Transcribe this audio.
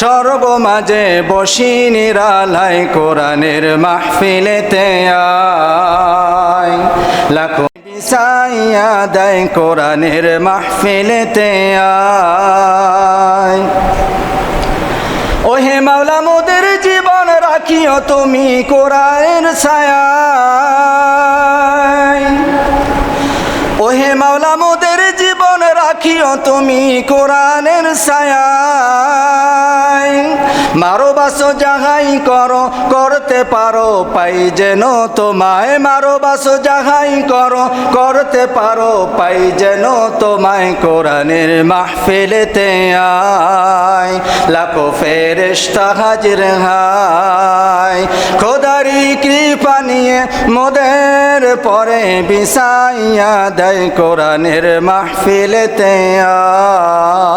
সর্বমাঝে বসি নিরালায় কোরআনের মাহফিলেতে লাখো বিসাইয়া দেয় কোরআনের মাহফিলেতে ওহে মাওলা মোদের জীবন রাখিও তুমি কোরআনের ছায়া ওহে মাওলা মোদের জীবন রাখিও তুমি কোরআনের ছায়া মারো বাসো জাহাই করো, করতে পারো পাই যেন তোমায়। মারো বাসো করো, করতে পারো পাই যেন তোমায়। কোরআনের মাহফিলেতে আয়, লাখো ফেরেশতা হাজির হায়। খোদারি কৃপা নিয়ে মোদের পরে বিসাইয়া দেয় কোরআনের মাহফিলেতে আয়।